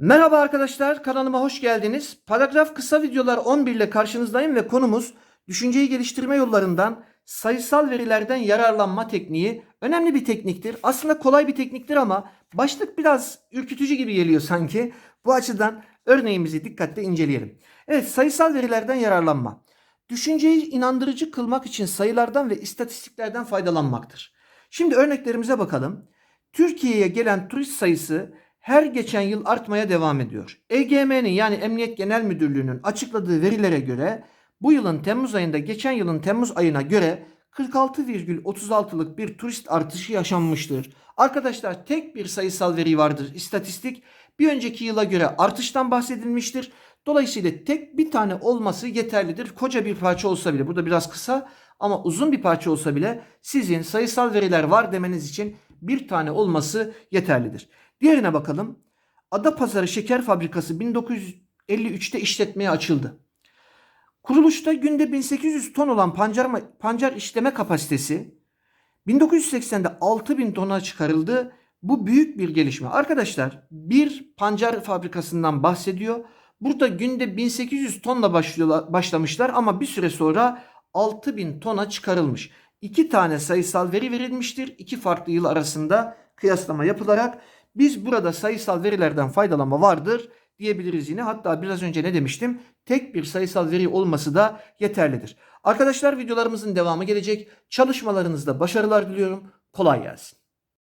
Merhaba arkadaşlar, kanalıma hoş geldiniz. Paragraf kısa videolar 11 ile karşınızdayım ve konumuz düşünceyi geliştirme yollarından sayısal verilerden yararlanma tekniği. Önemli bir tekniktir. Aslında kolay bir tekniktir ama başlık biraz ürkütücü gibi geliyor sanki. Bu açıdan örneğimizi dikkatle inceleyelim. Evet, sayısal verilerden yararlanma. Düşünceyi inandırıcı kılmak için sayılardan ve istatistiklerden faydalanmaktır. Şimdi örneklerimize bakalım. Türkiye'ye gelen turist sayısı her geçen yıl artmaya devam ediyor. EGM'nin yani Emniyet Genel Müdürlüğü'nün açıkladığı verilere göre bu yılın Temmuz ayında geçen yılın Temmuz ayına göre 46,36'lık bir turist artışı yaşanmıştır. Arkadaşlar tek bir sayısal veri vardır istatistik. Bir önceki yıla göre artıştan bahsedilmiştir. Dolayısıyla tek bir tane olması yeterlidir. Koca bir parça olsa bile burada biraz kısa ama uzun bir parça olsa bile sizin sayısal veriler var demeniz için bir tane olması yeterlidir. Diğerine bakalım. Adapazarı Şeker Fabrikası 1953'te işletmeye açıldı. Kuruluşta günde 1800 ton olan pancar, pancar işleme kapasitesi 1980'de 6000 tona çıkarıldı. Bu büyük bir gelişme. Arkadaşlar bir pancar fabrikasından bahsediyor. Burada günde 1800 tonla başlamışlar ama bir süre sonra 6000 tona çıkarılmış. İki tane sayısal veri verilmiştir. İki farklı yıl arasında kıyaslama yapılarak biz burada sayısal verilerden faydalanma vardır diyebiliriz yine. Hatta biraz önce ne demiştim? Tek bir sayısal veri olması da yeterlidir. Arkadaşlar videolarımızın devamı gelecek. Çalışmalarınızda başarılar diliyorum. Kolay gelsin.